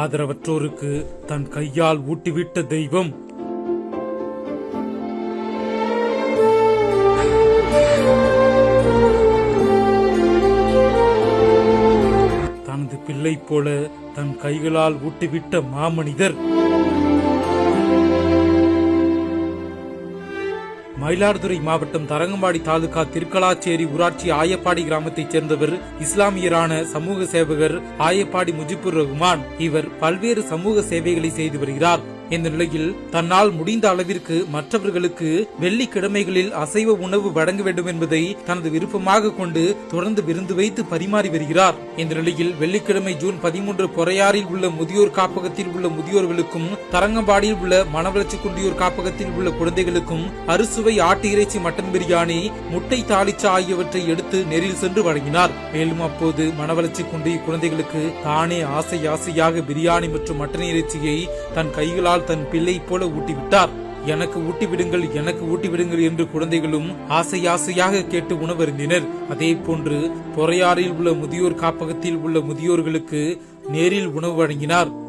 ஆதரவற்றோருக்கு தன் கையால் ஊட்டிவிட்ட தெய்வம். தனது பிள்ளை போல தன் கைகளால் ஊட்டிவிட்ட மாமனிதர். மயிலாடுதுறை மாவட்டம் தரங்கம்பாடி தாலுகா திருக்கலாச்சேரி ஊராட்சி ஆயப்பாடி கிராமத்தைச் சேர்ந்தவர் இஸ்லாமியரான சமூக சேவகர் ஆயப்பாடி முஜிபுர் ரகுமான் இவர் பல்வேறு சமூக சேவைகளை செய்து வருகிறார். இந்த நிலையில் தன்னால் முடிந்த அளவிற்கு மற்றவர்களுக்கு வெள்ளிக்கிழமைகளில் அசைவ உணவு வழங்க வேண்டும் என்பதை தனது விருப்பமாக கொண்டு தொடர்ந்து விருந்து வைத்து பரிமாறி வருகிறார். இந்த நிலையில் வெள்ளிக்கிழமை ஜூன் பதிமூன்று பொறையாறில் உள்ள முதியோர் காப்பகத்தில் உள்ள முதியோர்களுக்கும் தரங்கம்பாடியில் உள்ள மனவளர்ச்சி குண்டியூர் காப்பகத்தில் உள்ள குழந்தைகளுக்கும் அறுசுவை ஆட்டு இறைச்சி மட்டன் பிரியாணி முட்டை தாளிச்சா ஆகியவற்றை எடுத்து நெறில் சென்று வழங்கினார். மேலும் அப்போது மனவளர்ச்சி குண்டிய குழந்தைகளுக்கு தானே ஆசை ஆசையாக பிரியாணி மற்றும் மட்டன் இறைச்சியை தன் கைகளால் தன் பிள்ளை போல ஊட்டிவிட்டார். எனக்கு ஊட்டி விடுங்கள் எனக்கு ஊட்டி விடுங்கள் என்று குழந்தைகளும் ஆசை ஆசையாக கேட்டு உணவருந்தினர். அதே போன்று பொறையாறில் உள்ள முதியோர் காப்பகத்தில் உள்ள முதியோர்களுக்கு நேரில் உணவு வழங்கினார்.